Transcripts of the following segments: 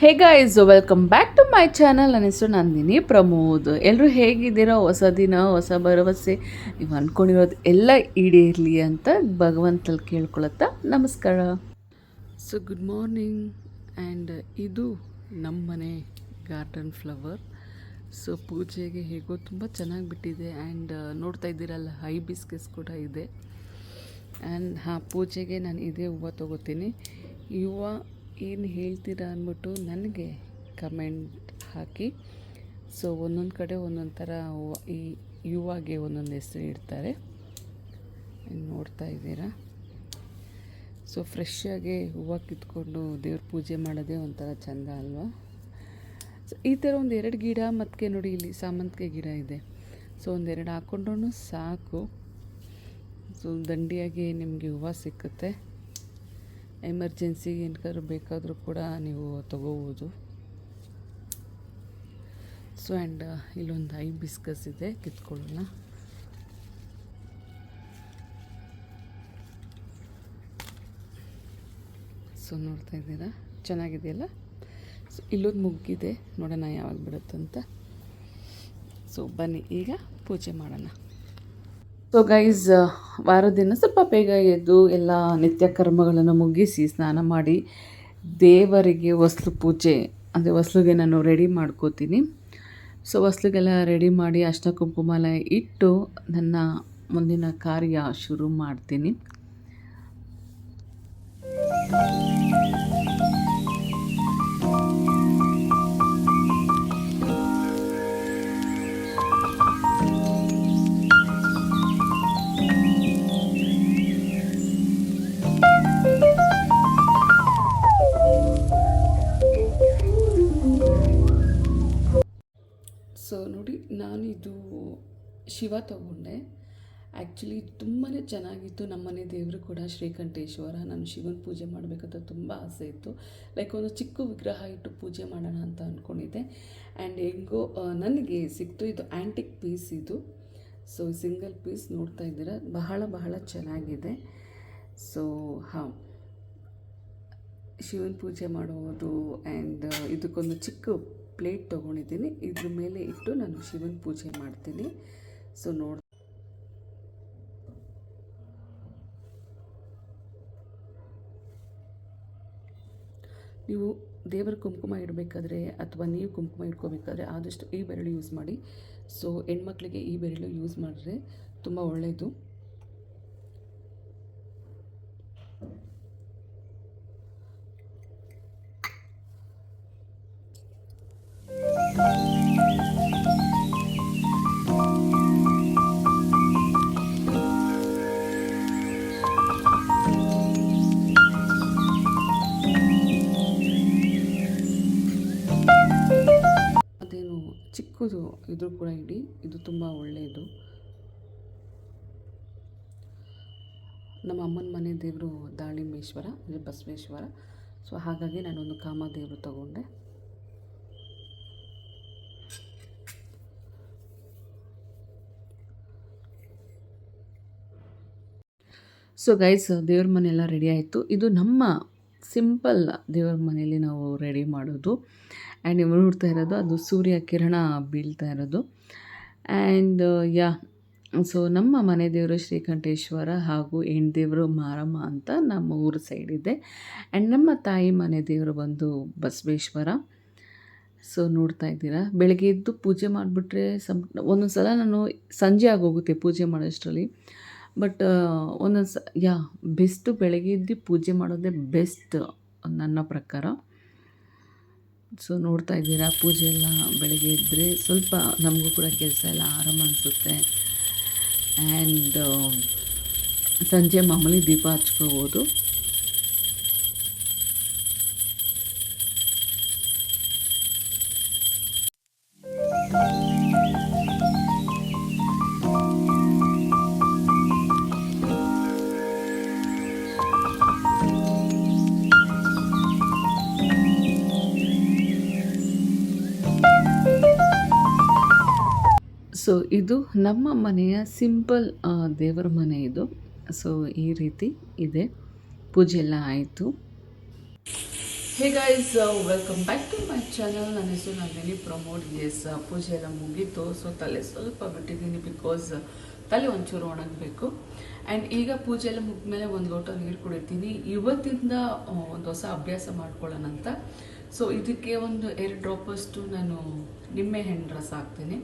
Hey guys welcome back to my channel ನನ್ನ ಹೆಸರು ನಂದಿನಿ ಪ್ರಮೋದ್. ಎಲ್ಲರೂ ಹೇಗಿದ್ದೀರೋ? ಹೊಸ ದಿನ, ಹೊಸ ಭರವಸೆ? ನೀವು ಅಂದ್ಕೊಂಡಿರೋದು ಎಲ್ಲ ಈಡೇರಲಿ ಅಂತ ಭಗವಂತಲ್ಲಿ ಕೇಳ್ಕೊಳತ್ತಾ? ನಮಸ್ಕಾರ. ಸೊ ಗುಡ್ ಮಾರ್ನಿಂಗ್ ಆ್ಯಂಡ್ ಇದು ನಮ್ಮನೆ ಗಾರ್ಡನ್ ಫ್ಲವರ್ ಸೊ ಪೂಜೆಗೆ ಹೇಗೋ ತುಂಬ ಚೆನ್ನಾಗಿ ಬಿಟ್ಟಿದೆ ಆ್ಯಂಡ್ ನೋಡ್ತಾ ಇದ್ದೀರಲ್ಲ ಹೈ ಬಿಸ್ಕೆಸ್ ಕೂಡ ಇದೆ. ಆ್ಯಂಡ್ ಹಾಂ, ಪೂಜೆಗೆ ನಾನು ಇದೇ ಹೂವು ತೊಗೋತೀನಿ. ಹೂವು ಏನು ಹೇಳ್ತೀರಾ ಅಂದ್ಬಿಟ್ಟು ನನಗೆ ಕಮೆಂಟ್ ಹಾಕಿ. ಸೊ ಒಂದೊಂದು ಕಡೆ ಒಂದೊಂದು ಥರ ಈ ಯುವಾಗೆ ಒಂದೊಂದು ಹೆಸರು ಇಡ್ತಾರೆ. ನೋಡ್ತಾ ಇದ್ದೀರಾ? ಸೊ ಫ್ರೆಶ್ಶಾಗಿ ಹೂವು ಕಿತ್ಕೊಂಡು ದೇವ್ರ ಪೂಜೆ ಮಾಡೋದೇ ಒಂಥರ ಚೆಂದ ಅಲ್ವಾ? ಸೊ ಈ ಥರ ಒಂದು ಎರಡು ಗಿಡ ಮತ್ತೆ ನೋಡಿ ಇಲ್ಲಿ ಸಾಮಂತಿಗೆ ಗಿಡ ಇದೆ. ಸೊ ಒಂದೆರಡು ಹಾಕ್ಕೊಂಡ್ರೂ ಸಾಕು. ಸೊ ದಂಡಿಯಾಗಿ ನಿಮಗೆ ಹೂವು ಸಿಕ್ಕುತ್ತೆ. ಎಮರ್ಜೆನ್ಸಿಗೆ ಏನಕ್ಕಾದ್ರೂ ಬೇಕಾದರೂ ಕೂಡ ನೀವು ತಗೋಬೋದು. ಸೊ ಆ್ಯಂಡ್ ಇಲ್ಲೊಂದು ಐ ಬಿಸ್ಕಸ್ ಇದೆ, ಕಿತ್ಕೊಳ್ಳೋಣ. ಸೊ ನೋಡ್ತಾ ಇದ್ದೀರಾ? ಚೆನ್ನಾಗಿದೆಯಲ್ಲ? ಸೊ ಇಲ್ಲೊಂದು ಮುಗ್ಗಿದೆ. ನೋಡೋಣ ಯಾವಾಗ ಬಿಡುತ್ತಂತ. ಸೊ ಬನ್ನಿ, ಈಗ ಪೂಜೆ ಮಾಡೋಣ. ಸೊ ಗೈಸ್ ವಾರದಿನ ಸ್ವಲ್ಪ ಬೇಗ ಎದ್ದು ಎಲ್ಲ ನಿತ್ಯ ಕರ್ಮಗಳನ್ನು ಮುಗಿಸಿ ಸ್ನಾನ ಮಾಡಿ ದೇವರಿಗೆ ಹೊಸ್ಲು ಪೂಜೆ, ಅಂದರೆ ಹೊಸ್ಲಿಗೆ ನಾನು ರೆಡಿ ಮಾಡ್ಕೋತೀನಿ. ಸೊ ಹೊಸ್ಲಿಗೆಲ್ಲ ರೆಡಿ ಮಾಡಿ ಅಷ್ಟ ಕುಂಕುಮಲ ಇಟ್ಟು ನನ್ನ ಮುಂದಿನ ಕಾರ್ಯ ಶುರು ಮಾಡ್ತೀನಿ. ತಗೊಂಡೆ. ಆ್ಯಕ್ಚುಲಿ ತುಂಬಾ ಚೆನ್ನಾಗಿತ್ತು. ನಮ್ಮನೆ ದೇವರು ಕೂಡ ಶ್ರೀಕಂಠೇಶ್ವರ. ನಾನು ಶಿವನ ಪೂಜೆ ಮಾಡಬೇಕಂತ ತುಂಬ ಆಸೆ ಇತ್ತು. ಲೈಕ್ ಒಂದು ಚಿಕ್ಕ ವಿಗ್ರಹ ಇಟ್ಟು ಪೂಜೆ ಮಾಡೋಣ ಅಂತ ಅಂದ್ಕೊಂಡಿದ್ದೆ ಆ್ಯಂಡ್ ಹೆಂಗೋ ನನಗೆ ಸಿಕ್ತು ಇದು ಆ್ಯಂಟಿಕ್ ಪೀಸ್ ಇದು. ಸೊ ಸಿಂಗಲ್ ಪೀಸ್ ನೋಡ್ತಾ ಇದ್ದೀರ? ಬಹಳ ಬಹಳ ಚೆನ್ನಾಗಿದೆ. ಸೊ ಹಾಂ. ಶಿವನ ಪೂಜೆ ಮಾಡೋದು ಆ್ಯಂಡ್ ಇದಕ್ಕೊಂದು ಚಿಕ್ಕ ಪ್ಲೇಟ್ ತೊಗೊಂಡಿದ್ದೀನಿ. ಇದ್ರ ಮೇಲೆ ಇಟ್ಟು ನಾನು ಶಿವನ ಪೂಜೆ ಮಾಡ್ತೀನಿ. ಸೊ ನೋಡಿ ನೀವು ದೇವರ ಕುಂಕುಮ ಇಡಬೇಕಾದ್ರೆ ಅಥವಾ ನೀವು ಕುಂಕುಮ ಇಟ್ಕೋಬೇಕಾದ್ರೆ ಆದಷ್ಟು ಈ ಬೆರಳು ಯೂಸ್ ಮಾಡಿ. ಸೊ ಹೆಣ್ಮಕ್ಳಿಗೆ ಈ ಬೆರಳು ಯೂಸ್ ಮಾಡಿದ್ರೆ ತುಂಬ ಒಳ್ಳೆಯದು ಚಿಕ್ಕದು ಇದು ಕೂಡ ಇಡಿ ಇದು ತುಂಬ ಒಳ್ಳೆಯದು. ನಮ್ಮ ಅಮ್ಮನ ಮನೆ ದೇವರು ದಾಳಿಂಬೇಶ್ವರ, ಅಂದರೆ ಬಸವೇಶ್ವರ. ಸೊ, ಹಾಗಾಗಿ ನಾನೊಂದು ಕಾಮದೇವರು ತಗೊಂಡೆ. ಸೊ ಗೈಸ್ ದೇವ್ರ ಮನೆ ಎಲ್ಲ ರೆಡಿ ಆಯಿತು. ಇದು ನಮ್ಮ ಸಿಂಪಲ್ ದೇವ್ರ ಮನೆಯಲ್ಲಿ ನಾವು ರೆಡಿ ಮಾಡೋದು. ಆ್ಯಂಡ್ ಇವರು ನೋಡ್ತಾ ಇರೋದು ಅದು ಸೂರ್ಯ ಕಿರಣ ಬೀಳ್ತಾ ಇರೋದು. ಆ್ಯಂಡ್, ಯಾ, ಸೊ ನಮ್ಮ ಮನೆ ದೇವರು ಶ್ರೀಕಂಠೇಶ್ವರ ಹಾಗೂ ಹೆಣ್ದೇವರು ಮಾರಮ್ಮ ಅಂತ ನಮ್ಮ ಊರು ಸೈಡ್ ಇದೆ. ಆ್ಯಂಡ್ ನಮ್ಮ ತಾಯಿ ಮನೆ ದೇವರು ಬಂದು ಬಸವೇಶ್ವರ. ಸೊ ನೋಡ್ತಾ ಇದ್ದೀರಾ? ಬೆಳಗ್ಗೆ ಎದ್ದು ಪೂಜೆ ಮಾಡಿಬಿಟ್ರೆ ಸಮ್ ಒಂದೊಂದು ಸಲ ನಾನು ಸಂಜೆ ಆಗೋಗುತ್ತೆ ಪೂಜೆ ಮಾಡೋಷ್ಟರಲ್ಲಿ. ಬಟ್ ಒಂದೊಂದು ಸ, ಯಾ, ಬೆಸ್ಟು ಬೆಳಗ್ಗೆ ಎದ್ದು ಪೂಜೆ ಮಾಡೋದೇ ಬೆಸ್ಟ್ ನನ್ನ ಪ್ರಕಾರ. ಸೊ ನೋಡ್ತಾ ಇದ್ದೀರಾ, ಪೂಜೆ ಎಲ್ಲ ಬೆಳಗ್ಗೆ ಇದ್ದರೆ ಸ್ವಲ್ಪ ನಮಗೂ ಕೂಡ ಕೆಲಸ ಎಲ್ಲ ಆರಾಮ ಅನಿಸುತ್ತೆ. ಆ್ಯಂಡ್ ಸಂಜೆ ಮಾಮೂಲಿ ದೀಪ ಹಚ್ಕೋಬೋದು. ಸೊ ಇದು ನಮ್ಮ ಮನೆಯ ಸಿಂಪಲ್ ದೇವರ ಮನೆ ಇದು. ಸೊ ಈ ರೀತಿ ಇದೆ. ಪೂಜೆ ಎಲ್ಲ ಆಯಿತು. Guys welcome back to my channel ನನ್ನ ಹೆಸರು ನಂದಿನಿ. ಪ್ರಮೋಟ್ ಎಸ್ ಪೂಜೆ ಎಲ್ಲ ಮುಗೀತು. ಸೊ ತಲೆ ಸ್ವಲ್ಪ ಬಿಟ್ಟಿದ್ದೀನಿ ಬಿಕಾಸ್ ತಲೆ ಒಂಚೂರು ಒಣಗಬೇಕು. ಆ್ಯಂಡ್ ಈಗ ಪೂಜೆ ಎಲ್ಲ ಮುಗಿದ್ಮೇಲೆ ಒಂದು ಲೋಟ ನೀರು ಕುಡಿತೀನಿ. ಇವತ್ತಿಂದ ಒಂದು ಹೊಸ ಅಭ್ಯಾಸ ಮಾಡ್ಕೊಳ್ಳೋಣ ಅಂತ. ಸೊ ಇದಕ್ಕೆ ಒಂದು ಎರಡು ಡ್ರಾಪಷ್ಟು ನಾನು ನಿಮ್ಮೆ ಹೆಣ್ಣು ರಸ ಹಾಕ್ತೀನಿ.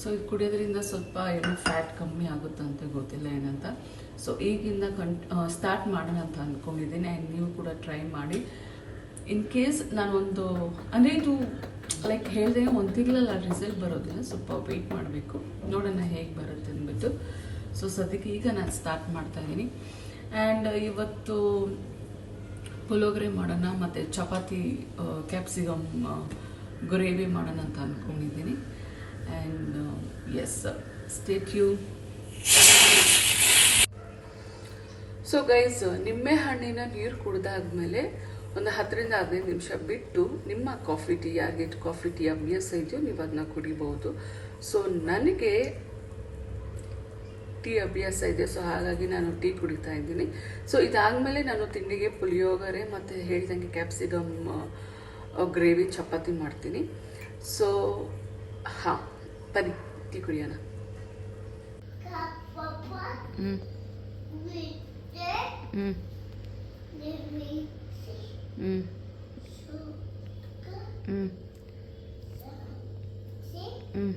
ಸೊ ಇದು ಕುಡಿಯೋದ್ರಿಂದ ಸ್ವಲ್ಪ ಏನೋ ಫ್ಯಾಟ್ ಕಮ್ಮಿ ಆಗುತ್ತಂತೆ ಗೊತ್ತಿಲ್ಲ ಏನಂತ. ಸೊ ಈಗಿಂದ ಕಂ ಸ್ಟಾರ್ಟ್ ಮಾಡೋಣ ಅಂತ ಅಂದ್ಕೊಂಡಿದ್ದೀನಿ ಆ್ಯಂಡ್ ನೀವು ಕೂಡ ಟ್ರೈ ಮಾಡಿ. ಇನ್ ಕೇಸ್ ನಾನೊಂದು, ಅಂದರೆ ಇದು ಲೈಕ್ ಹೇಳಿದೆ ಒಂದು ತಿಂಗಳಲ್ಲಿ ರಿಸಲ್ಟ್ ಬರೋದಿಲ್ಲ, ಸ್ವಲ್ಪ ವೆಯ್ಟ್ ಮಾಡಬೇಕು. ನೋಡೋಣ ಹೇಗೆ ಬರುತ್ತೆ ಅಂದ್ಬಿಟ್ಟು. ಸೊ ಸದ್ಯಕ್ಕೆ ಈಗ ನಾನು ಸ್ಟಾರ್ಟ್ ಮಾಡ್ತಾ ಇದ್ದೀನಿ. ಆ್ಯಂಡ್ ಇವತ್ತು ಪುಲೋಗ್ರೆ ಮಾಡೋಣ, ಮತ್ತು ಚಪಾತಿ ಕ್ಯಾಪ್ಸಿಕಮ್ ಗ್ರೇವಿ ಮಾಡೋಣ ಅಂತ ಅಂದ್ಕೊಂಡಿದ್ದೀನಿ and stay tuned. So guys ನಿಂಬೆ ಹಣ್ಣಿನ ನೀರು ಕುಡ್ದಾದ್ಮೇಲೆ ಒಂದು ಹತ್ತರಿಂದ ಹದಿನೈದು ನಿಮಿಷ ಬಿಟ್ಟು ನಿಮ್ಮ ಕಾಫಿ ಟೀ ಯಾರಿಗೆ ಕಾಫಿ ಟೀ ಅಭ್ಯಾಸ ಇದೆಯೋ ನೀವು ಅದನ್ನ ಕುಡಿಬಹುದು ಸೊ ನನಗೆ ಟೀ ಅಭ್ಯಾಸ ಇದೆ ಸೊ ಹಾಗಾಗಿ ನಾನು ಟೀ ಕುಡಿತಾ ಇದ್ದೀನಿ. ಸೊ ಇದಾದಮೇಲೆ ನಾನು ತಿಂಡಿಗೆ ಪುಳಿಯೋಗರೆ ಮತ್ತು ಹೇಳಿದಂಗೆ ಕ್ಯಾಪ್ಸಿಕಮ್ ಗ್ರೇವಿ ಚಪಾತಿ ಮಾಡ್ತೀನಿ. ಸೊ ಹಾಂ. ಬನ್ನಿ ಟೀ ಕುಡಿಯೋಣ. ಹ್ಞೂ ಹ್ಞೂ ಹ್ಞೂ ಹ್ಞೂ ಹ್ಞೂ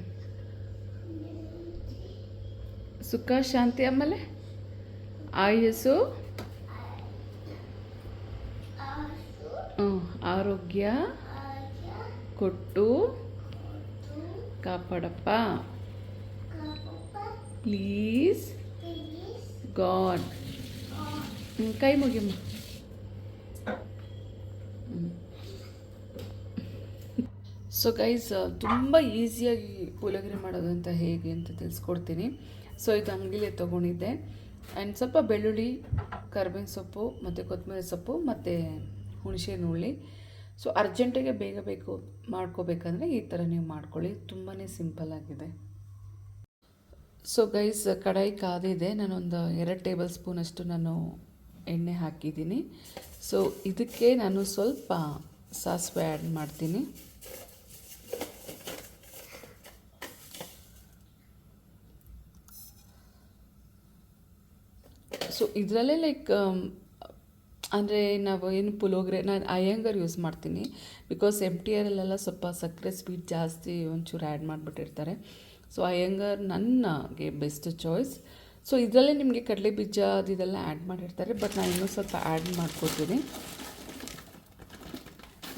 ಸುಖ ಶಾಂತಿ ಆಮೇಲೆ ಆಯಸ್ಸು? ಆರೋಗ್ಯ? ಕೊಟ್ಟು? ಕಾಪಾಡಪ್ಪ. ಪ್ಲೀಸ್ ಗಾಡ್ ಕೈ ಮುಗಿಮ್ಮ. ಸೊ ಗೈಸ್ ತುಂಬ ಈಸಿಯಾಗಿ ಮಾಡೋದು ಅಂತ ಹೇಗೆ ಅಂತ ತಿಳಿಸ್ಕೊಡ್ತೀನಿ. ಸೊ ಇದು ಅಂಗಡಿಲೇ ತೊಗೊಂಡಿದ್ದೆ. ಆ್ಯಂಡ್ ಸ್ವಲ್ಪ ಬೆಳ್ಳುಳ್ಳಿ ಕರ್ಬೇವಿನ ಸೊಪ್ಪು ಮತ್ತು ಕೊತ್ತಂಬರಿ ಸೊಪ್ಪು ಮತ್ತು ಹುಣಸೆ ಹುಳಿ ಸೊ ಅರ್ಜೆಂಟಿಗೆ ಬೇಗ ಬೇಕು ಮಾಡ್ಕೋಬೇಕಂದ್ರೆ ಈ ಥರ ನೀವು ಮಾಡ್ಕೊಳ್ಳಿ. ತುಂಬಾ ಸಿಂಪಲ್ ಆಗಿದೆ. ಸೊ ಗೈಸ್ ಕಡಾಯಿ ಕಾದಿದೆ. ನಾನೊಂದು ಎರಡು ಟೇಬಲ್ ಸ್ಪೂನಷ್ಟು ನಾನು ಎಣ್ಣೆ ಹಾಕಿದ್ದೀನಿ. ಸೊ ಇದಕ್ಕೆ ನಾನು ಸ್ವಲ್ಪ ಸಾಸಿವೆ ಆ್ಯಡ್ ಮಾಡ್ತೀನಿ. ಸೊ ಇದರಲ್ಲೇ ಲೈಕ್ ಅಂದರೆ ನಾವು ಏನು ಪುಲೋಗ್ರೆ, ನಾನು ಅಯ್ಯಂಗರ್ ಯೂಸ್ ಮಾಡ್ತೀನಿ. ಬಿಕಾಸ್ ಎಂ ಟಿ ಆರಲ್ಲೆಲ್ಲ ಸ್ವಲ್ಪ ಸಕ್ಕರೆ ಸ್ವೀಟ್ ಜಾಸ್ತಿ ಒಂಚೂರು ಆ್ಯಡ್ ಮಾಡಿಬಿಟ್ಟಿರ್ತಾರೆ. ಸೊ ಅಯ್ಯಂಗರ್ ನನಗೆ ಬೆಸ್ಟ್ ಚಾಯ್ಸ್ ಸೊ ಇದರಲ್ಲೇ ನಿಮಗೆ ಕಡಲೆ ಬೀಜ ಅದು ಇದೆಲ್ಲ ಆ್ಯಡ್ ಮಾಡಿರ್ತಾರೆ. ಬಟ್ ನಾನು ಇನ್ನೂ ಸ್ವಲ್ಪ ಆ್ಯಡ್ ಮಾಡ್ಕೋತೀನಿ.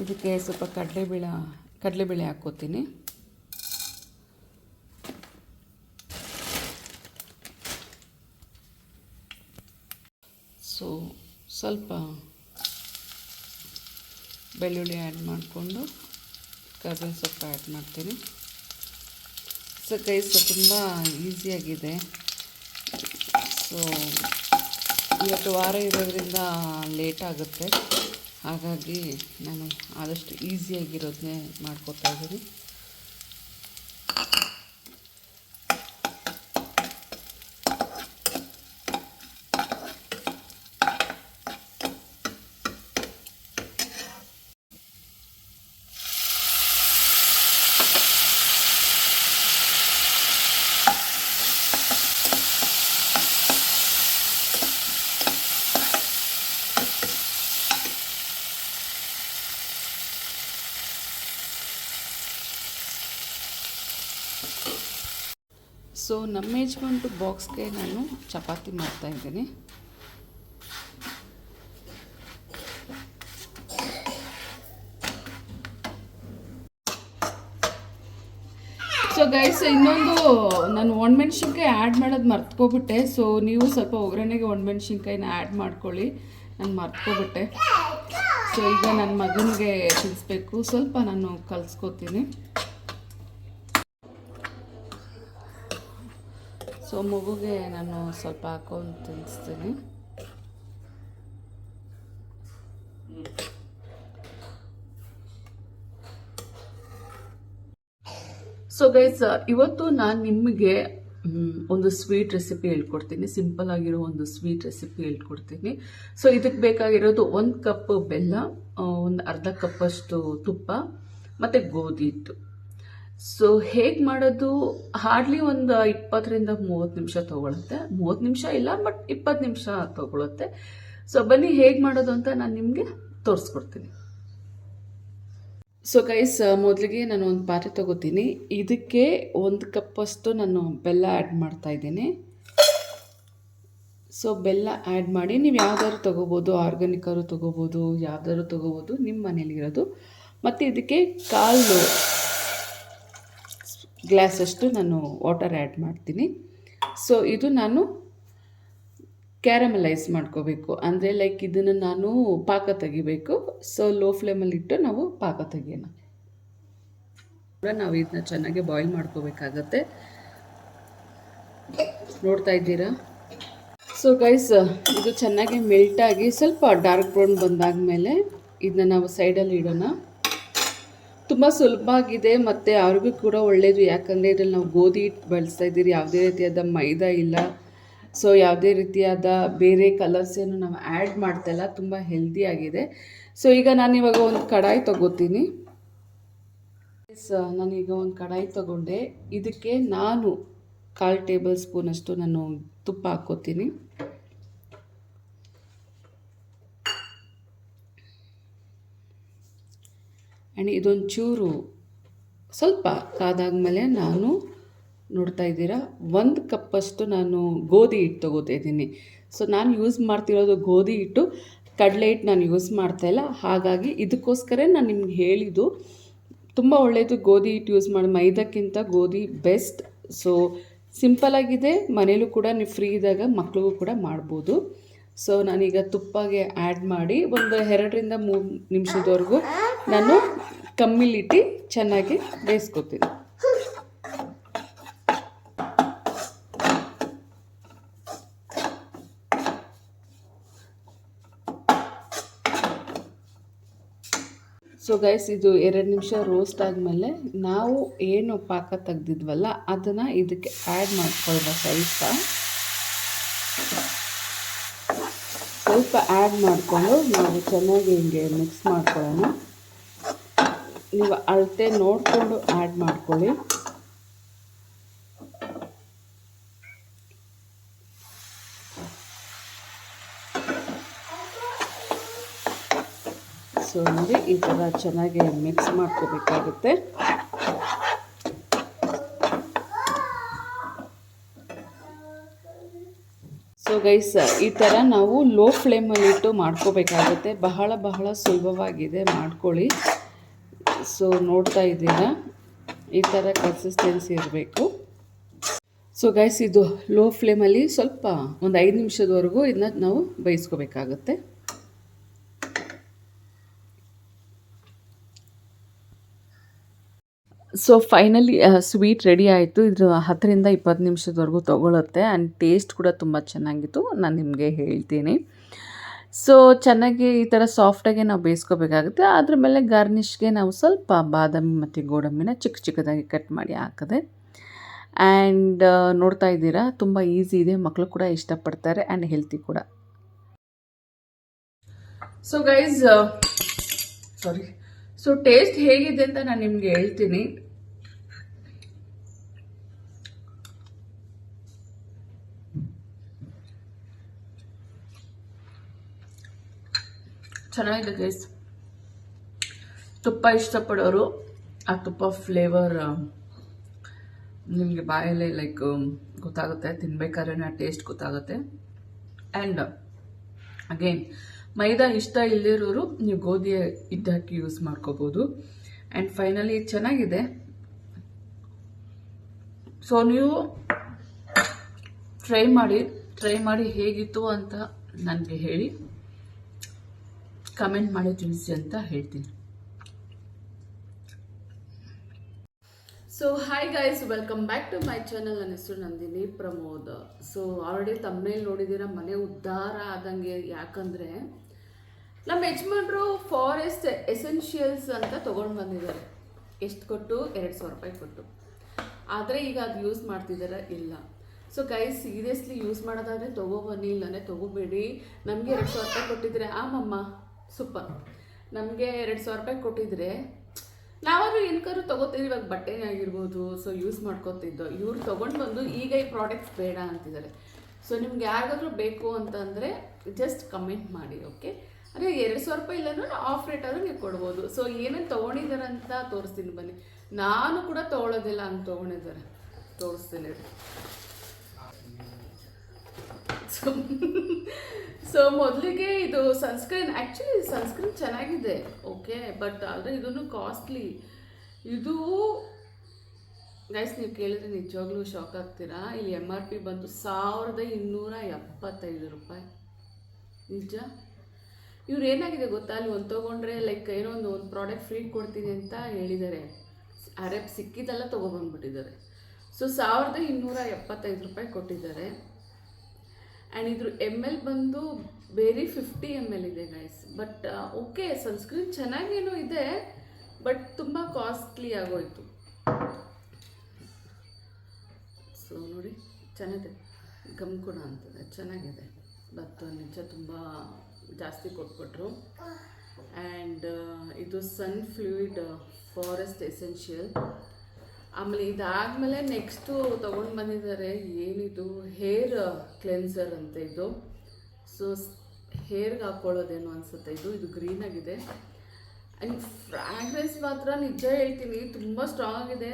ಇದಕ್ಕೆ ಸ್ವಲ್ಪ ಕಡಲೆಬೇಳೆ ಕಡಲೆಬೇಳೆ ಹಾಕ್ಕೋತೀನಿ ಸೊ ಸ್ವಲ್ಪ ಬೆಳ್ಳುಳ್ಳಿ ಆ್ಯಡ್ ಮಾಡಿಕೊಂಡು ಕರ್ಬೇವಿನ ಸೊಪ್ಪು ಆ್ಯಡ್ ಮಾಡ್ತೀನಿ. ಸೊ ಕೈಸ್ ತುಂಬ ಈಸಿಯಾಗಿದೆ ಸೊ ಇವತ್ತು ವಾರ ಇರೋದ್ರಿಂದ ಲೇಟ್ ಆಗುತ್ತೆ. ಹಾಗಾಗಿ ನಾನು ಆದಷ್ಟು ಈಸಿಯಾಗಿರೋದನ್ನೇ ಮಾಡ್ಕೊತಾ ಇದ್ದೀನಿ. ಸೊ ನಮ್ಮ ಯಜಮಾನ್ರು ಬಾಕ್ಸ್ಗೆ ನಾನು ಚಪಾತಿ ಮಾಡ್ತಾ ಇದ್ದೀನಿ. ಸೊ ಗೈಸ್ ಇನ್ನೊಂದು ನಾನು ಒಣಮೆಣ್ಸಿನ್ಕಾಯಿ ಆ್ಯಡ್ ಮಾಡೋದು ಮರ್ತ್ಕೋಬಿಟ್ಟೆ ಸೊ ನೀವು ಸ್ವಲ್ಪ ಒಗ್ಗರಣೆಗೆ ಒಣಮೆಣ್ಸಿನ್ಕಾಯಿನ ಆ್ಯಡ್ ಮಾಡ್ಕೊಳ್ಳಿ. ನಾನು ಮರ್ತ್ಕೋಬಿಟ್ಟೆ ಸೊ ಈಗ ನನ್ನ ಮಗನಿಗೆ ತಿನ್ನಿಸ್ಬೇಕು ಸ್ವಲ್ಪ ನಾನು ಕಲಿಸ್ಕೊತೀನಿ. ಸೊ ಮಗುಗೆ ನಾನು ಸ್ವಲ್ಪ ಹಾಕೊಂಡು ತಿನ್ನಿಸ್ತೀನಿ ಸೊ ಗೈಸ್ ಇವತ್ತು ನಾನು ನಿಮಗೆ ಒಂದು ಸ್ವೀಟ್ ರೆಸಿಪಿ ಹೇಳ್ಕೊಡ್ತೀನಿ. ಸಿಂಪಲ್ ಆಗಿರೋ ಒಂದು ಸ್ವೀಟ್ ರೆಸಿಪಿ ಹೇಳ್ಕೊಡ್ತೀನಿ. ಸೊ ಇದಕ್ಕೆ ಬೇಕಾಗಿರೋದು ಒಂದು ಕಪ್ ಬೆಲ್ಲ ಒಂದು ಅರ್ಧ ಕಪ್ಪಷ್ಟು ತುಪ್ಪ, ಮತ್ತು ಗೋಧಿ ಹಿಟ್ಟು. ಸೊ ಹೇಗೆ ಮಾಡೋದು? ಹಾರ್ಡ್ಲಿ ಒಂದು ಇಪ್ಪತ್ತರಿಂದ ಮೂವತ್ತು ನಿಮಿಷ ತಗೊಳುತ್ತೆ. ಮೂವತ್ತು ನಿಮಿಷ ಇಲ್ಲ, ಬಟ್ ಇಪ್ಪತ್ತು ನಿಮಿಷ ತೊಗೊಳುತ್ತೆ. ಸೊ ಬನ್ನಿ ಹೇಗೆ ಮಾಡೋದು ಅಂತ ನಾನು ನಿಮಗೆ ತೋರಿಸ್ಕೊಡ್ತೀನಿ. ಸೊ ಗೈಸ್ ಮೊದಲಿಗೆ ನಾನು ಒಂದು ಪಾತ್ರೆ ತಗೋತೀನಿ. ಇದಕ್ಕೆ ಒಂದು ಕಪ್ಪಷ್ಟು ನಾನು ಬೆಲ್ಲ ಆ್ಯಡ್ ಮಾಡ್ತಾ ಇದ್ದೀನಿ. ಸೊ ಬೆಲ್ಲ ಆ್ಯಡ್ ಮಾಡಿ ನೀವು ಯಾವ್ದಾದ್ರು ತೊಗೋಬೋದು ಆರ್ಗ್ಯಾನಿಕ್ಕಾದ್ರು ತೊಗೋಬೋದು, ಯಾವ್ದಾದ್ರು ತೊಗೋಬೋದು ನಿಮ್ಮ ಮನೇಲಿರೋದು. ಮತ್ತು ಇದಕ್ಕೆ ಕಾಲು ಗ್ಲಾಸಷ್ಟು ನಾನು ವಾಟರ್ ಆ್ಯಡ್ ಮಾಡ್ತೀನಿ. ಸೊ ಇದು ನಾನು ಕ್ಯಾರಮಲೈಸ್ ಮಾಡ್ಕೋಬೇಕು. ಅಂದರೆ ಲೈಕ್ ಇದನ್ನು ನಾನು ಪಾಕ ತೆಗಿಬೇಕು. ಸೊ ಲೋ ಫ್ಲೇಮಲ್ಲಿ ಇಟ್ಟು ನಾವು ಪಾಕ ತೆಗಿಯೋಣ. ಕೂಡ ನಾವು ಇದನ್ನ ಚೆನ್ನಾಗಿ ಬಾಯ್ಲ್ ಮಾಡ್ಕೋಬೇಕಾಗತ್ತೆ. ನೋಡ್ತಾ ಇದ್ದೀರಾ? ಸೊ ಗೈಸ್ ಇದು ಚೆನ್ನಾಗಿ ಮೆಲ್ಟಾಗಿ ಸ್ವಲ್ಪ ಡಾರ್ಕ್ ಬ್ರೌನ್ ಬಂದಾದ ಮೇಲೆ ಇದನ್ನ ನಾವು ಸೈಡಲ್ಲಿ ಇಡೋಣ. ತುಂಬ ಸುಲಭ ಆಗಿದೆ ಮತ್ತು ಅವ್ರಿಗೂ ಕೂಡ ಒಳ್ಳೆಯದು ಯಾಕಂದರೆ ಇದ್ರಲ್ಲಿ ನಾವು ಗೋಧಿ ಹಿಟ್ಟು ಬಳಸ್ತಾ ಇದ್ದೀರಿ, ಯಾವುದೇ ರೀತಿಯಾದ ಮೈದಾ ಇಲ್ಲ. ಸೊ ಯಾವುದೇ ರೀತಿಯಾದ ಬೇರೆ ಕಲರ್ಸ್ ಏನು ನಾವು ಆ್ಯಡ್ ಮಾಡ್ತಾಯಿಲ್ಲ ತುಂಬ ಹೆಲ್ದಿ ಆಗಿದೆ. ಸೊ ಈಗ ನಾನು ಇವಾಗ ಒಂದು ಕಡಾಯಿ ತಗೋತೀನಿ. ನಾನೀಗ ಒಂದು ಕಡಾಯಿ ತಗೊಂಡೆ. ಇದಕ್ಕೆ ನಾನು ಕಾಲು ಟೇಬಲ್ ಸ್ಪೂನಷ್ಟು ನಾನು ತುಪ್ಪ ಹಾಕ್ಕೋತೀನಿ. ಆ್ಯಂಡ್ ಇದೊಂದು ಚೂರು ಸ್ವಲ್ಪ ಕಾದಾದ್ಮೇಲೆ ನಾನು ನೋಡ್ತಾ ಇದ್ದೀರಾ, ಒಂದು ಕಪ್ಪಷ್ಟು ನಾನು ಗೋಧಿ ಹಿಟ್ಟು ತೊಗೋತಾ ಇದ್ದೀನಿ. ಸೊ ನಾನು ಯೂಸ್ ಮಾಡ್ತಿರೋದು ಗೋಧಿ ಹಿಟ್ಟು, ಕಡಲೆ ಹಿಟ್ಟು ನಾನು ಯೂಸ್ ಮಾಡ್ತಾಯಿಲ್ಲ ಹಾಗಾಗಿ ಇದಕ್ಕೋಸ್ಕರ ನಾನು ನಿಮ್ಗೆ ಹೇಳಿದ್ದು, ತುಂಬ ಒಳ್ಳೆಯದು ಗೋಧಿ ಹಿಟ್ಟು ಯೂಸ್ ಮಾಡಿ. ಮೈದಕ್ಕಿಂತ ಗೋಧಿ ಬೆಸ್ಟ್. ಸೊ ಸಿಂಪಲಾಗಿದೆ ಮನೇಲೂ ಕೂಡ ನೀವು ಫ್ರೀ ಇದ್ದಾಗ ಮಕ್ಳಿಗೂ ಕೂಡ ಮಾಡ್ಬೋದು. ಸೊ ನಾನೀಗ ತುಪ್ಪಗೆ ಆ್ಯಡ್ ಮಾಡಿ, ಒಂದು ಎರಡರಿಂದ ಮೂರು ನಿಮಿಷದವರೆಗೂ ನಾನು ಕಮ್ಮಿಲಿಟ್ಟು ಚೆನ್ನಾಗಿ ಬೇಯಿಸ್ಕೊತೀನಿ. ಸೊ ಗೈಸ್ ಇದು ಎರಡು ನಿಮಿಷ ರೋಸ್ಟ್ ಆದಮೇಲೆ ನಾವು ಏನು ಪಾಕ ತೆಗ್ದಿದ್ವಲ್ಲ, ಅದನ್ನು ಇದಕ್ಕೆ ಆ್ಯಡ್ ಮಾಡ್ಕೊಳ್ಳೋಣ ಸ್ವಲ್ಪ. ಸ್ವಲ್ಪ ಆ್ಯಡ್ ಮಾಡಿಕೊಂಡು ನಾವು ಚೆನ್ನಾಗಿ ಹಿಂಗೆ ಮಿಕ್ಸ್ ಮಾಡ್ಕೊಳ್ಳೋಣ. ನೀವು ಅಳತೆ ನೋಡಿಕೊಂಡು ಆ್ಯಡ್ ಮಾಡ್ಕೊಳ್ಳಿ. ಸೊ ನೋಡಿ ಈ ಥರ ಚೆನ್ನಾಗಿ ಮಿಕ್ಸ್ ಮಾಡ್ಕೋಬೇಕಾಗುತ್ತೆ. ಸೊ ಗೈಸ್ ಈ ಥರ ನಾವು ಲೋ ಫ್ಲೇಮಲ್ಲಿಟ್ಟು ಮಾಡ್ಕೋಬೇಕಾಗುತ್ತೆ. ಬಹಳ ಬಹಳ ಸುಲಭವಾಗಿದೆ. ಮಾಡ್ಕೊಳ್ಳಿ. ಸೊ ನೋಡ್ತಾ ಇದ್ದೀರಾ? ಈ ಥರ ಕನ್ಸಿಸ್ಟೆನ್ಸಿ ಇರಬೇಕು. ಸೊ ಗೈಸ್ ಇದು ಲೋ ಫ್ಲೇಮಲ್ಲಿ ಸ್ವಲ್ಪ ಒಂದು ಐದು ನಿಮಿಷದವರೆಗೂ ಇದನ್ನ ನಾವು ಬೇಯಿಸ್ಕೋಬೇಕಾಗತ್ತೆ. ಸೊ ಫೈನಲಿ ಸ್ವೀಟ್ ರೆಡಿ ಆಯಿತು. ಇದು ಹತ್ತರಿಂದ ಇಪ್ಪತ್ತು ನಿಮಿಷದವರೆಗೂ ತೊಗೊಳುತ್ತೆ. ಆ್ಯಂಡ್ ಟೇಸ್ಟ್ ಕೂಡ ತುಂಬ ಚೆನ್ನಾಗಿತ್ತು. ನಾನು ನಿಮಗೆ ಹೇಳ್ತೀನಿ. ಸೊ ಚೆನ್ನಾಗಿ ಈ ಥರ ಸಾಫ್ಟಾಗಿ ನಾವು ಬೇಯಿಸ್ಕೋಬೇಕಾಗುತ್ತೆ. ಅದ್ರ ಮೇಲೆ ಗಾರ್ನಿಷ್ಗೆ ನಾವು ಸ್ವಲ್ಪ ಬಾದಾಮಿ ಮತ್ತು ಗೋಡಂಬಿನ ಚಿಕ್ಕ ಚಿಕ್ಕದಾಗಿ ಕಟ್ ಮಾಡಿ ಹಾಕಿದೆ. ಆ್ಯಂಡ್ ನೋಡ್ತಾ ಇದ್ದೀರಾ? ತುಂಬ ಈಸಿ ಇದೆ. ಮಕ್ಕಳು ಕೂಡ ಇಷ್ಟಪಡ್ತಾರೆ ಆ್ಯಂಡ್ ಹೆಲ್ತಿ ಕೂಡ. So guys sorry so taste ಹೇಗಿದೆ ಅಂತ ನಾನು ನಿಮಗೆ ಹೇಳ್ತೀನಿ. ಚೆನ್ನಾಗಿದೆ ಗೈಸ್ ತುಪ್ಪ ಇಷ್ಟಪಡೋರು, ಆ ತುಪ್ಪ ಫ್ಲೇವರ್ ನಿಮಗೆ ಬಾಯಲ್ಲಿ ಲೈಕ್ ಗೊತ್ತಾಗುತ್ತೆ ತಿನ್ಬೇಕಾದ್ರೆ ಆ ಟೇಸ್ಟ್ ಗೊತ್ತಾಗುತ್ತೆ. ಆ್ಯಂಡ್ ಅಗೇನ್ ಮೈದಾ ಇಷ್ಟ ಇಲ್ಲದಿರೋರು ನೀವು ಗೋಧಿ ಹಿಟ್ಟು ಯೂಸ್ ಮಾಡ್ಕೋಬೋದು. ಆ್ಯಂಡ್ ಫೈನಲಿ ಚೆನ್ನಾಗಿದೆ. ಸೊ ನೀವು ಟ್ರೈ ಮಾಡಿ ಟ್ರೈ ಮಾಡಿ ಹೇಗಿತ್ತು ಅಂತ ನನಗೆ ಹೇಳಿ. ಕಮೆಂಟ್ ಮಾಡಿ ತಿಳಿಸಿ ಅಂತ ಹೇಳ್ತೀನಿ. So hi guys welcome back to my channel ನನ್ನ ಹೆಸರು ನಂದಿನಿ ಪ್ರಮೋದ್. ಸೊ ಆಲ್ರೆಡಿ ತಮ್ಮನೇಲಿ ನೋಡಿದ್ದೀರ? ಮನೆ ಉದ್ಧಾರ ಆದಂಗೆ. ಯಾಕಂದರೆ ನಮ್ಮ ಯಜಮಾನ್ರು ಫಾರೆಸ್ಟ್ ಎಸೆನ್ಷಿಯಲ್ಸ್ ಅಂತ ತೊಗೊಂಡು ಬಂದಿದ್ದಾರೆ. ಎಷ್ಟು ಕೊಟ್ಟು? ಎರಡು ಸಾವಿರ ರೂಪಾಯಿ ಕೊಟ್ಟು. ಆದರೆ ಈಗ ಅದು ಯೂಸ್ ಮಾಡ್ತಿದ್ದಾರೆ ಇಲ್ಲ. ಸೊ ಗೈಸ್ ಸೀರಿಯಸ್ಲಿ ಯೂಸ್ ಮಾಡೋದಾದ್ರೆ ತೊಗೊಬನ್ನಿ ಇಲ್ಲಾಂದರೆ ತೊಗೋಬೇಡಿ. ನಮಗೆ ಎರಡು ಸಾವಿರ ರೂಪಾಯಿ ಕೊಟ್ಟಿದ್ರೆ ಆಮಮ್ಮ ಸೂಪರ್ ನಮಗೆ ಎರಡು ಸಾವಿರ ರೂಪಾಯಿ ಕೊಟ್ಟಿದ್ರೆ, ನಾವಾದ್ರೂ ಏನಕ್ಕಾದ್ರೂ ತೊಗೋತೀವಿ, ಇವಾಗ ಬಟ್ಟೆನೇ ಆಗಿರ್ಬೋದು ಸೊ ಯೂಸ್ ಮಾಡ್ಕೋತಿದ್ದೋ. ಇವ್ರು ತೊಗೊಂಡು ಬಂದು ಈಗ ಈ ಪ್ರಾಡಕ್ಟ್ಸ್ ಬೇಡ ಅಂತಿದ್ದಾರೆ. ಸೊ ನಿಮ್ಗೆ ಯಾರಿಗಾದ್ರೂ ಬೇಕು ಅಂತಂದರೆ ಜಸ್ಟ್ ಕಮೆಂಟ್ ಮಾಡಿ ಓಕೆ ಅದೇ ಎರಡು ಸಾವಿರ ರೂಪಾಯಿ ಇಲ್ಲಾಂದ್ರೆ ಆಫ್ ರೇಟ್ ಆದರೂ ನೀವು ಕೊಡ್ಬೋದು. ಸೊ ಏನೇನು ತೊಗೊಂಡಿದ್ದಾರೆ ಅಂತ ತೋರಿಸ್ತೀನಿ ಬನ್ನಿ. ನಾನು ಕೂಡ ತೊಗೊಳೋದಿಲ್ಲ ಅಂತ ತೊಗೊಂಡಿದ್ದಾರೆ. ತೋರಿಸ್ತೀನಿ. ಸೊ ಮೊದಲಿಗೆ ಇದು ಸನ್ಸ್ಕ್ರೀನ್ ಆ್ಯಕ್ಚುಲಿ ಸನ್ಸ್ಕ್ರೀನ್ ಚೆನ್ನಾಗಿದೆ. ಓಕೆ ಬಟ್ ಆದರೆ ಇದೂ ಕಾಸ್ಟ್ಲಿ ಇದು ಗೈಸ್ ನೀವು ಕೇಳಿದ್ರೆ ನಿಜವಾಗ್ಲೂ ಶಾಕ್ ಆಗ್ತೀರಾ? ಇಲ್ಲಿ ಎಂ ಆರ್ ಪಿ ಬಂದು ಸಾವಿರದ ಇನ್ನೂರ ಎಪ್ಪತ್ತೈದು ರೂಪಾಯಿ. ನಿಜ? ಇವ್ರು ಏನಾಗಿದೆ ಗೊತ್ತಾ? ಅಲ್ಲಿ ಒಂದು ತೊಗೊಂಡ್ರೆ ಲೈಕ್ ಏನೋ ಒಂದು ಒಂದು ಪ್ರಾಡಕ್ಟ್ ಫ್ರೀ ಕೊಡ್ತೀನಿ ಅಂತ ಹೇಳಿದ್ದಾರೆ ಅರೆ, ಸಿಕ್ಕಿದ್ದೆಲ್ಲ ತೊಗೊಬಂದ್ಬಿಟ್ಟಿದ್ದಾರೆ ಸೊ ಸಾವಿರದ ಇನ್ನೂರ ಎಪ್ಪತ್ತೈದು ರೂಪಾಯಿ ಕೊಟ್ಟಿದ್ದಾರೆ. ಆ್ಯಂಡ್ ಇದ್ರ ಎಂ ಎಲ್ ಬಂದು ಬೇರೆ ಫಿಫ್ಟಿ ಎಂ ಎಲ್ ಇದೆ ಗೈಸ್ ಬಟ್ ಓಕೆ ಸನ್ಸ್ಕ್ರೀನ್ ಚೆನ್ನಾಗೇನೋ ಇದೆ ಬಟ್ ತುಂಬ ಕಾಸ್ಟ್ಲಿ ಆಗೋಯ್ತು. ಸೊ ನೋಡಿ, ಚೆನ್ನಾಗಿದೆ. ಗಮ್ ಕೂಡ ಅಂತದೆ, ಚೆನ್ನಾಗಿದೆ. ಬತ್ತು ನಿಜ ತುಂಬ ಜಾಸ್ತಿ ಕೊಟ್ಬಿಟ್ರು. ಆ್ಯಂಡ್ ಇದು ಸನ್ ಫ್ಲೂಯಿಡ್ ಫಾರೆಸ್ಟ್ ಎಸೆನ್ಷಿಯಲ್ ಆಮೇಲೆ ಇದಾದಮೇಲೆ ನೆಕ್ಸ್ಟು ತೊಗೊಂಡು ಬಂದಿದ್ದಾರೆ ಏನಿದು? ಹೇರ್ ಕ್ಲೆನ್ಸರ್ ಅಂತ ಇದು. ಸೊ ಹೇರ್ಗೆ ಹಾಕ್ಕೊಳ್ಳೋದೇನೋ ಅನಿಸುತ್ತೆ? ಇದು ಇದು ಗ್ರೀನ್ ಆಗಿದೆ. ಆ್ಯಂಡ್ ಫ್ರಾಗ್ರೆನ್ಸ್ ಮಾತ್ರ ನಿಜ ಹೇಳ್ತೀನಿ, ತುಂಬ ಸ್ಟ್ರಾಂಗ್ ಆಗಿದೆ.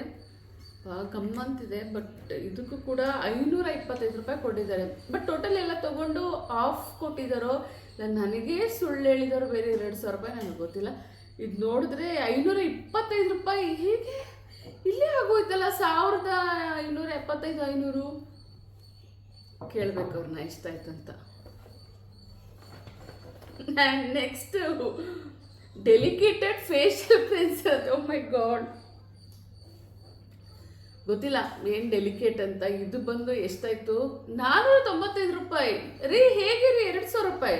ಕಮ್ಮಂತಿದೆ ಬಟ್ ಇದಕ್ಕೂ ಕೂಡ ಐನೂರ ಇಪ್ಪತ್ತೈದು ರೂಪಾಯಿ ಕೊಟ್ಟಿದ್ದಾರೆ. ಬಟ್ ಟೋಟಲ್ ಎಲ್ಲ ತೊಗೊಂಡು ಆಫ್ ಕೊಟ್ಟಿದ್ದಾರೋ? ಇಲ್ಲ, ನನಗೆ ಸುಳ್ಳು ಹೇಳಿದಾರೋ ಬೇರೆ ಎರಡು ಸಾವಿರ ರೂಪಾಯಿ, ನನಗೆ ಗೊತ್ತಿಲ್ಲ. ಇದು ನೋಡಿದ್ರೆ ಐನೂರ ಇಪ್ಪತ್ತೈದು ರೂಪಾಯಿ, ಹೀಗೆ ಇಲ್ಲೇ ಆಗೋಯ್ತಲ್ಲ ಸಾವಿರದ ಐನೂರ ಎಪ್ಪತ್ತೈದು ಐನೂರು. ಕೇಳ್ಬೇಕು ಅವ್ರನ್ನ ಎಷ್ಟಾಯ್ತು ಅಂತ next delicated facial pencil oh my god ಗೊತ್ತಿಲ್ಲ, ಏನು ಡೆಲಿಕೇಟ್ ಅಂತ. ಇದು ಬಂದು ಎಷ್ಟಾಯ್ತು? ನಾನ್ನೂರ ತೊಂಬತ್ತೈದು ರೂಪಾಯಿ. ರೀ, ಹೇಗೆ ರೀ? ಎರಡು ಸಾವಿರ ರೂಪಾಯಿ.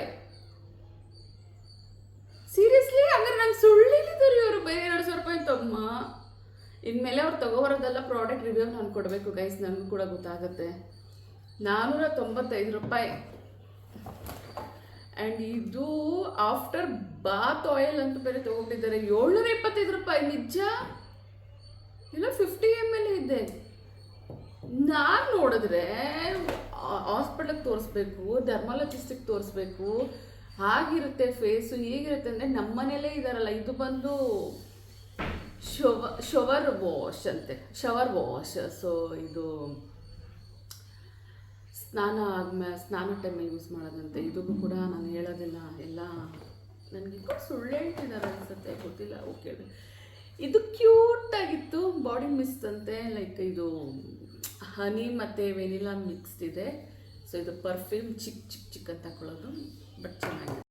ಸೀರಿಯಸ್ಲಿ ಹಂಗಾರೆ ನಂಗೆ ಸುಳ್ಳಿಲ್ಲ ಇವರು ಬೇರೆ ಎರಡು ಸಾವಿರ ರೂಪಾಯಿ ತಮ್ಮ ಇನ್ಮೇಲೆ ಅವ್ರು ತಗೋಬರೋದೆಲ್ಲ ಪ್ರಾಡಕ್ಟ್ ರಿವ್ಯೂ ನಾನು ಕೊಡಬೇಕು ಗೈಸ್ ನನಗೂ ಕೂಡ ಗೊತ್ತಾಗುತ್ತೆ. ನಾನ್ನೂರ ತೊಂಬತ್ತೈದು ರೂಪಾಯಿ. ಆ್ಯಂಡ್ ಇದು ಆಫ್ಟರ್ ಬಾತ್ ಆಯಿಲ್ ಅಂತ ಬೇರೆ ತೊಗೊಂಡಿದ್ದಾರೆ. ಏಳ್ನೂರ ಇಪ್ಪತ್ತೈದು ರೂಪಾಯಿ, ನಿಜ? ಇಲ್ಲ ಫಿಫ್ಟಿ ಎಂ ಎಲ್ ಇದೆ. ನಾನು ನೋಡಿದ್ರೆ ಹಾಸ್ಪಿಟಲ್ಗೆ ತೋರಿಸ್ಬೇಕು ಡರ್ಮಾಲಜಿಸ್ಟಿಗೆ ತೋರಿಸ್ಬೇಕು. ಹಾಗಿರುತ್ತೆ ಫೇಸು ಹೀಗಿರುತ್ತೆ ಅಂದರೆ ನಮ್ಮ ಮನೇಲೇ ಇದಾರಲ್ಲ. ಇದು ಬಂದು ಶವ, ಶವರ್ ವಾಶ್ ಅಂತೆ. Shower wash. ಸೊ ಇದು ಸ್ನಾನ ಆದ್ಮೇಲೆ ಸ್ನಾನ ಟೈಮಲ್ಲಿ ಯೂಸ್ ಮಾಡೋದಂತೆ. ಇದಕ್ಕೂ ಕೂಡ ನಾನು ಹೇಳೋದಿಲ್ಲ. ಎಲ್ಲ ನನಗೆ ಸುಳ್ಳು ಹೇಳ್ತಿದ್ದಾರೆ ಅನ್ಸುತ್ತೆ. ಗೊತ್ತಿಲ್ಲ. ಓಕೆ ಇದು ಕ್ಯೂಟ್ ಆಗಿತ್ತು. ಬಾಡಿ ಮಿಸ್ಟ್ ಅಂತೆ. ಲೈಕ್ ಇದು ಹನಿ ಮತ್ತು ವೆನಿಲಾ ಮಿಕ್ಸ್ಡ್ ಇದೆ. ಸೊ ಇದು ಪರ್ಫ್ಯೂಮ್ ಚಿಕ್ಕ ಚಿಕ್ಕ ಚಿಕ್ಕ ತಗೊಳ್ಳೋದು ಬಟ್ ಚೆನ್ನಾಗಿದೆ.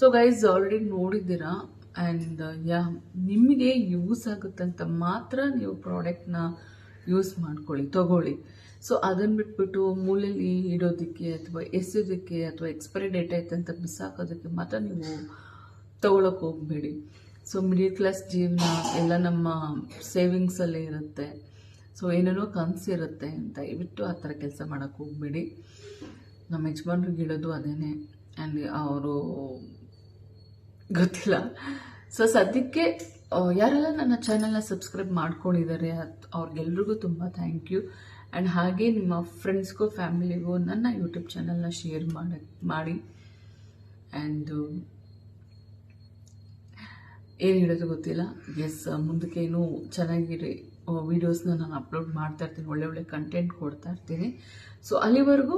ಸೊ ಗೈಸ್ ಆಲ್ರೆಡಿ ನೋಡಿದ್ದೀರಾ? ಆ್ಯಂಡ್ ಯಾ ನಿಮಗೆ ಯೂಸ್ ಆಗುತ್ತಂತ ಮಾತ್ರ ನೀವು ಪ್ರಾಡಕ್ಟ್ನ ಯೂಸ್ ಮಾಡ್ಕೊಳ್ಳಿ, ತಗೊಳ್ಳಿ. ಸೊ ಅದನ್ನು ಬಿಟ್ಬಿಟ್ಟು ಮೂಲೆಯಲ್ಲಿ ಇಡೋದಕ್ಕೆ ಅಥವಾ ಎಸೆಯೋದಕ್ಕೆ ಅಥವಾ ಎಕ್ಸ್ಪೈರಿ ಡೇಟ್ ಆಯ್ತು ಅಂತ ಬಿಸಾಕೋದಕ್ಕೆ ಮಾತ್ರ ನೀವು ತಗೊಳಕ್ಕೆ ಹೋಗಬೇಡಿ. ಸೊ ಮಿಡಿಲ್ ಕ್ಲಾಸ್ ಜೀವನ ಎಲ್ಲ ನಮ್ಮ ಸೇವಿಂಗ್ಸಲ್ಲೇ ಇರುತ್ತೆ. ಸೊ ಏನೇನೋ ಕನಸಿರುತ್ತೆ ದಯವಿಟ್ಟು ಆ ಥರ ಕೆಲಸ ಮಾಡೋಕ್ಕೆ ಹೋಗಬೇಡಿ. ನಮ್ಮ ಯಜಮಾನ್ರಿಗೆ ಇಡೋದು ಅದೇನೆ. ಆ್ಯಂಡ್ ಅವರು ಗೊತ್ತಿಲ್ಲ. ಸೊ ಸದ್ಯಕ್ಕೆ ಯಾರೆಲ್ಲ ನನ್ನ ಚಾನಲ್ನ ಸಬ್ಸ್ಕ್ರೈಬ್ ಮಾಡ್ಕೊಂಡಿದ್ದಾರೆ ಅವ್ರಿಗೆಲ್ರಿಗೂ ತುಂಬ ಥ್ಯಾಂಕ್ ಯು ಆ್ಯಂಡ್ ಹಾಗೆ ನಿಮ್ಮ ಫ್ರೆಂಡ್ಸ್ಗೂ ಫ್ಯಾಮಿಲಿಗೂ ನನ್ನ ಯೂಟ್ಯೂಬ್ ಚಾನಲ್ನ ಶೇರ್ ಮಾಡಿ ಮಾಡಿ. ಆ್ಯಂಡ್ ಏನು ಹೇಳೋದು ಗೊತ್ತಿಲ್ಲ. ಎಸ್ ಮುಂದಕ್ಕೆ ಏನು ಚೆನ್ನಾಗಿರಿ ವೀಡಿಯೋಸ್ನ ನಾನು ಅಪ್ಲೋಡ್ ಮಾಡ್ತಾ ಇರ್ತೀನಿ. ಒಳ್ಳೆ ಒಳ್ಳೆ ಕಂಟೆಂಟ್ ಕೊಡ್ತಾ ಇರ್ತೀನಿ. ಸೊ ಅಲ್ಲಿವರೆಗೂ